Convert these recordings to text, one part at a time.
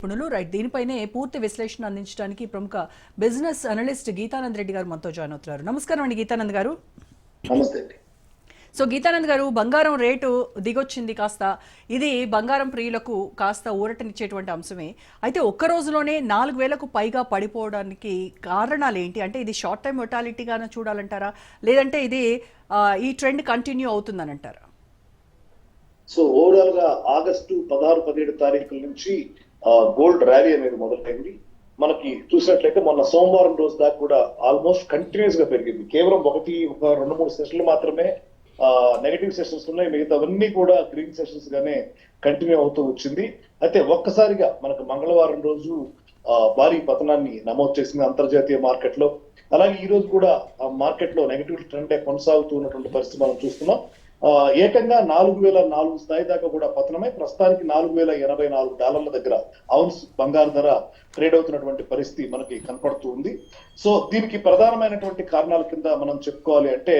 నిపుణులు రైట్ దీనిపైనే పూర్తి విశ్లేషణ అందించడానికి ప్రముఖ బిజినెస్ అనలిస్ట్ గీతానంద్ రెడ్డి గారు మనతో జాయిన్ అవుతున్నారు. నమస్కారం అండి గీతానంద్ గారు. సో గీతానంద్ గారు బంగారం రేటు దిగొచ్చింది కాస్త. ఇది బంగారం ప్రియులకు కాస్త ఊరటనిచ్చేటువంటి అంశమే. అయితే ఒక్క రోజులోనే నాలుగు వేలకు పైగా పడిపోవడానికి కారణాలు ఏంటి? అంటే ఇది షార్ట్ టైం మొటాలిటీగానే చూడాలంటారా? లేదంటే ఇది ఈ ట్రెండ్ కంటిన్యూ అవుతుందని అంటారా? సో ఓవరాల్గా ఆగస్టు పదహారు పదిహేడు తారీఖుల నుంచి గోల్డ్ ర్యాలీ అనేది మొదలైంది. మనకి చూసినట్లయితే మొన్న సోమవారం రోజు దాకా కూడా ఆల్మోస్ట్ కంటిన్యూస్గా పెరిగింది. కేవలం ఒకటి ఒక రెండు మూడు సెషన్లు మాత్రమే నెగటివ్ సెషన్స్ ఉన్నాయి. మిగతావన్నీ కూడా గ్రీన్ సెషన్స్ గానే కంటిన్యూ అవుతూ వచ్చింది. అయితే ఒక్కసారిగా మనకు మంగళవారం రోజు భారీ పతనాన్ని నమోదు చేసింది అంతర్జాతీయ మార్కెట్లో అలాగే ఈ రోజు కూడా మార్కెట్లో నెగటివ్ ట్రెండ్ కొనసాగుతూ ఉన్నటువంటి పరిస్థితి మనం చూస్తున్నాం. ఏకంగా నాలుగు వేల నాలుగు స్థాయి దాకా కూడా పతనమై. ప్రస్తుతానికి నాలుగు వేల ఎనభై నాలుగు డాలర్ల దగ్గర అవున్స్ బంగారు ధర ట్రేడ్ అవుతున్నటువంటి పరిస్థితి మనకి కనపడుతూ ఉంది. సో దీనికి ప్రధానమైనటువంటి కారణాల కింద మనం చెప్పుకోవాలి అంటే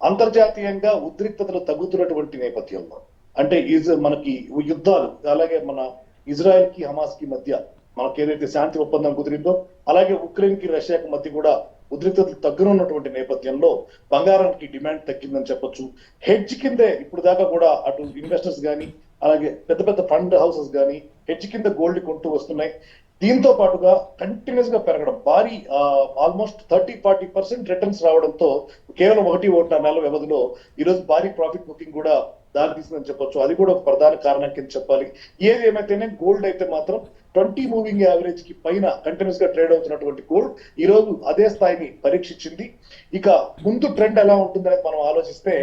అంతర్జాతీయంగా ఉద్రిక్తతలు తగ్గుతున్నటువంటి నేపథ్యంలో అంటే ఈజ్ మనకి యుద్ధాలు అలాగే మన ఇజ్రాయెల్కి హమాస్కి మధ్య మనకి ఏదైతే శాంతి ఒప్పందం కుదిరిందో అలాగే ఉక్రెయిన్కి రష్యాకి మధ్య కూడా ఉద్రిక్తతలు తగ్గనున్నటువంటి నేపథ్యంలో బంగారానికి డిమాండ్ తగ్గిందని చెప్పొచ్చు. హెడ్జ్ కిందే ఇప్పుడు దాకా కూడా అటు ఇన్వెస్టర్స్ కానీ అలాగే పెద్ద పెద్ద ఫండ్ హౌసెస్ కానీ హెడ్జ్ కింద గోల్డ్ కొంటూ వస్తున్నాయి. దీంతో పాటుగా కంటిన్యూస్గా పెరగడం భారీ almost thirty forty percent returns రావడంతో కేవలం ఒకటి ఒకటి నెల వ్యవధిలో ఈరోజు భారీ ప్రాఫిట్ బుకింగ్ కూడా దారితీసిందని చెప్పొచ్చు. అది కూడా ఒక ప్రధాన కారణం కింద చెప్పాలి. ఏది ఏమైతేనే గోల్డ్ అయితే మాత్రం ట్వంటీ మూవింగ్ యావరేజ్కి పైన కంటిన్యూస్గా ట్రేడ్ అవుతున్నటువంటి గోల్డ్ ఈ రోజు అదే స్థాయిని పరీక్షించింది. ఇక ముందు ట్రెండ్ ఎలా ఉంటుందనేది మనం ఆలోచిస్తే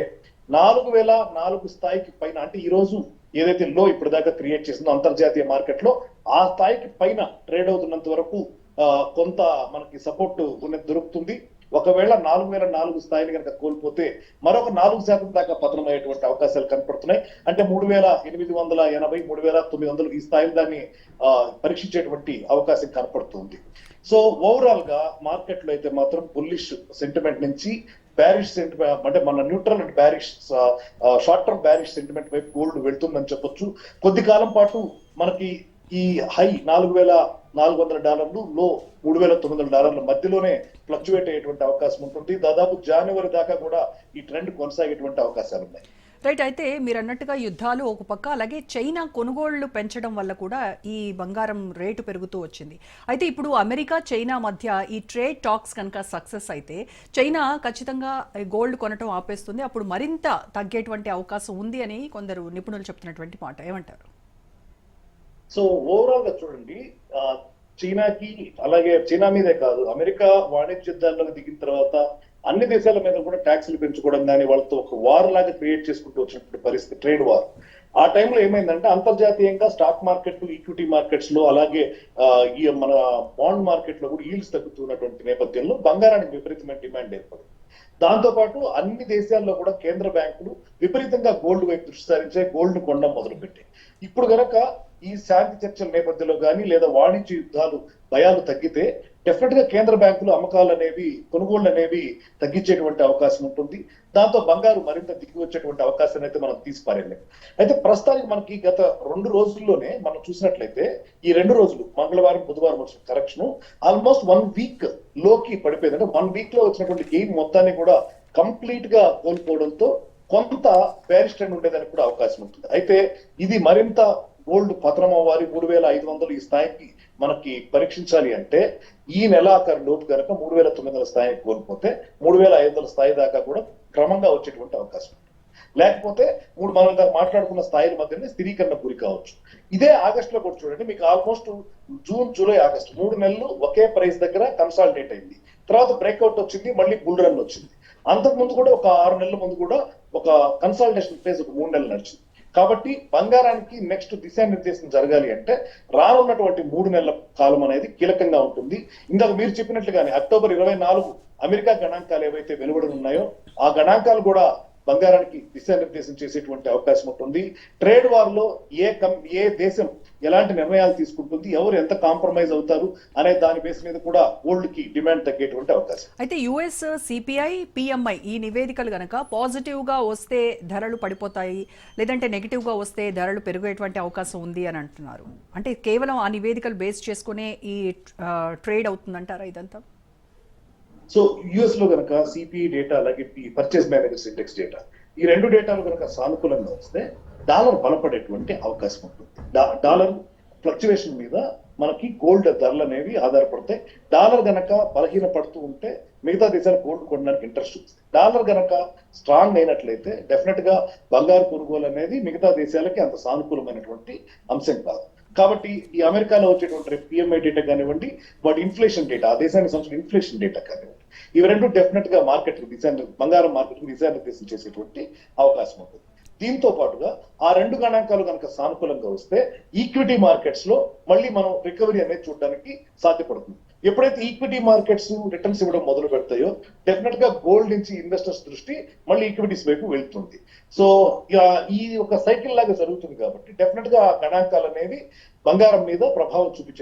నాలుగు వేల నాలుగు స్థాయికి పైన అంటే ఈ రోజు ఏదైతే లో ఇప్పుడు దాకా క్రియేట్ చేసిందో అంతర్జాతీయ మార్కెట్లో ఆ స్థాయికి పైన ట్రేడ్ అవుతున్నంత వరకు కొంత మనకి సపోర్ట్ ఉన్నది దొరుకుతుంది. ఒకవేళ నాలుగు వేల నాలుగు స్థాయిని కనుక కోల్పోతే మరొక నాలుగు శాతం దాకా పతనమయ్యేటువంటి అవకాశాలు కనపడుతున్నాయి. అంటే మూడు వేల ఎనిమిది వందల ఎనభై మూడు వేల తొమ్మిది వందలు ఈ స్థాయిలో దాన్ని పరీక్షించేటువంటి అవకాశం కనపడుతుంది. సో ఓవరాల్గా మార్కెట్లో అయితే మాత్రం బుల్లిష్ సెంటిమెంట్ నుంచి బ్యారిష్ సెంటిమెంట్ అంటే మన neutral and bearish short term bearish sentiment వైపు గోల్డ్ వెళ్తుందని చెప్పొచ్చు. కొద్ది కాలం పాటు మనకి ఈ హై నాలుగు వేల నాలుగు వందల డాలర్లు లో మూడు వేల తొమ్మిది వందల డాలర్ల మధ్యలోనే ఫ్లక్చువేట్ అయ్యేటువంటి అవకాశం ఉంటుంది. దాదాపు జనవరి దాకా కూడా ఈ ట్రెండ్ కొనసాగేటువంటి అవకాశాలు ఉన్నాయి. రైట్ అయితే మీరు అన్నట్టుగా యుద్ధాలు ఒక పక్క అలాగే చైనా కొనుగోళ్ళు పెంచడం వల్ల కూడా ఈ బంగారం రేటు పెరుగుతూ వచ్చింది. అయితే ఇప్పుడు అమెరికా చైనా మధ్య ఈ ట్రేడ్ టాక్స్ కనుక సక్సెస్ అయితే చైనా ఖచ్చితంగా గోల్డ్ కొనటం ఆపేస్తుంది. అప్పుడు మరింత తగ్గేటువంటి అవకాశం ఉంది అని కొందరు నిపుణులు చెప్తున్నటువంటి మాట. ఏమంటారు? సో ఓవరాల్గా చూడండి చైనాకి అలాగే చైనా మీదే కాదు అమెరికా వాణిజ్య యుద్ధాల్లోకి దిగిన తర్వాత అన్ని దేశాల మీద కూడా ట్యాక్స్లు పెంచుకోవడం కానీ వాళ్ళతో ఒక వార్ లాగా క్రియేట్ చేసుకుంటూ వచ్చినటువంటి పరిస్థితి ట్రేడ్ వార్. ఆ టైంలో ఏమైందంటే అంతర్జాతీయంగా స్టాక్ మార్కెట్ ఈక్విటీ మార్కెట్స్లో అలాగే ఈ మన బాండ్ మార్కెట్లో కూడా ఈల్స్ తగ్గుతున్నటువంటి నేపథ్యంలో బంగారానికి విపరీతమైన డిమాండ్ ఏర్పడింది. దాంతో పాటు అన్ని దేశాల్లో కూడా కేంద్ర బ్యాంకులు విపరీతంగా గోల్డ్ వైపు దృష్టి సారించే గోల్డ్ కొనడం మొదలుపెట్టాయి. ఇప్పుడు గనక ఈ శాంతి చర్చల నేపథ్యంలో కానీ లేదా వాణిజ్య యుద్ధాలు భయాలు తగ్గితే డెఫినెట్గా కేంద్ర బ్యాంకులు అమ్మకాలు అనేవి కొనుగోళ్ళు అనేవి తగ్గించేటువంటి అవకాశం ఉంటుంది. దాంతో బంగారు మరింత దిగి వచ్చేటువంటి అవకాశాన్ని అయితే మనం తీసిపారేయలేం. అయితే ప్రస్తుతానికి మనకి గత రెండు రోజుల్లోనే మనం చూసినట్లయితే ఈ రెండు రోజులు మంగళవారం బుధవారం వచ్చిన కరెక్షన్ ఆల్మోస్ట్ వన్ వీక్లోకి పడిపోయింది. అంటే వన్ వీక్లో వచ్చినటువంటి గెయిన్ మొత్తాన్ని కూడా కంప్లీట్గా కోల్పోవడంతో కొంత బ్యారిష్ ఉండేదానికి కూడా అవకాశం ఉంటుంది. అయితే ఇది మరింత గోల్డ్ పతనం అవ్వాలి మూడు వేల ఐదు వందలు ఈ స్థాయికి మనకి పరీక్షించాలి అంటే ఈ నెలాఖరు లోపు కనుక మూడు వేల తొమ్మిది వందల స్థాయికి కోల్పోతే మూడు వేల ఐదు వందల స్థాయి దాకా కూడా క్రమంగా వచ్చేటువంటి అవకాశం లేకపోతే మూడు మనం మాట్లాడుకున్న స్థాయిల మధ్యనే స్థిరీకరణ గురి కావచ్చు. ఇదే ఆగస్ట్లో కూడా చూడండి మీకు ఆల్మోస్ట్ జూన్ జూలై ఆగస్ట్ మూడు నెలలు ఒకే ప్రైస్ దగ్గర కన్సాలిడేట్ అయింది. తర్వాత బ్రేక్అవుట్ వచ్చింది మళ్ళీ బుల్ రన్ వచ్చింది. అంతకు ముందు కూడా ఒక ఆరు నెలల ముందు కూడా ఒక కన్సల్టేషన్ ఫేజ్ ఒక మూడు నెలలు నడిచింది. కాబట్టి బంగారానికి నెక్స్ట్ దిశానిర్దేశం జరగాలి అంటే రానున్నటువంటి మూడు నెలల కాలం అనేది కీలకంగా ఉంటుంది. ఇందాక మీరు చెప్పినట్లుగానే అక్టోబర్ ఇరవై నాలుగు అమెరికా గణాంకాలు ఏవైతే వెలువడనున్నాయో ఆ గణాంకాలు కూడా బంగారానికి దిశానిర్దేశం చేసేటువంటి అవకాశం ఉంటుంది ట్రేడ్ వార్లో ఏ కం ఏ దేశం ఎలాంటి నిర్ణయాలు తీసుకుంటుంది ఎవరు ఎంత కాంప్రమైజ్ అవుతారు అనే దాని బేస్ మీద కూడా గోల్డ్కి డిమాండ్ తగ్గేటువంటి అవకాశం. అయితే యుఎస్ సిపిఐ పిఎంఐ ఈ నివేదికలు గనక పాజిటివ్గా వస్తే ధరలు పడిపోతాయి లేదంటే నెగిటివ్గా వస్తే ధరలు పెరిగేటువంటి అవకాశం ఉంది అని అంటున్నారు. అంటే కేవలం ఆ నివేదికలు బేస్ చేసుకునే ఈ ట్రేడ్ అవుతుందంటారా ఇదంతా? సో యుఎస్లో కనుక సిపిఈ డేటా అలాగే పర్చేస్ మేనేజర్స్ ఇండెక్స్ డేటా ఈ రెండు డేటాలు కనుక సానుకూలంగా వస్తే డాలర్ బలపడేటువంటి అవకాశం ఉంటుంది. డాలర్ ఫ్లక్చువేషన్ మీద మనకి గోల్డ్ ధరలు అనేవి ఆధారపడతాయి. డాలర్ గనక బలహీన పడుతూ ఉంటే మిగతా దేశాలు గోల్డ్ కొనడానికి ఇంట్రెస్ట్ ఉంది డాలర్ గనక స్ట్రాంగ్ అయినట్లయితే డెఫినెట్గా బంగారు కొనుగోలు అనేది మిగతా దేశాలకి అంత సానుకూలమైనటువంటి అంశం కాదు. కాబట్టి ఈ అమెరికాలో వచ్చేటువంటి పిఎంఐ డేటా కానివ్వండి వాటి ఇన్ఫ్లేషన్ డేటా ఆ దేశానికి సంబంధించిన ఇన్ఫ్లేషన్ డేటా కానివ్వండి ఇవి రెండు డెఫినెట్గా మార్కెట్ డిజైన్ బంగారం మార్కెట్ దిశానిర్దేశం చేసేటువంటి అవకాశం ఉంటుంది. దీంతో పాటుగా ఆ రెండు గణాంకాలు కనుక సానుకూలంగా వస్తే ఈక్విటీ మార్కెట్స్లో మళ్ళీ మనం రికవరీ అనేది చూడడానికి సాధ్యపడుతుంది. ఎప్పుడైతే ఈక్విటీ మార్కెట్స్ రిటర్న్స్ ఇవ్వడం మొదలు పెడతాయో డెఫినెట్గా గోల్డ్ నుంచి ఇన్వెస్టర్స్ దృష్టి మళ్ళీ ఈక్విటీస్ వైపు వెళ్తుంది. సో ఇక ఈ ఒక సైకిల్ లాగా జరుగుతుంది కాబట్టి డెఫినెట్గా ఆ గణాంకాలు అనేవి బంగారం మీద ప్రభావం చూపించే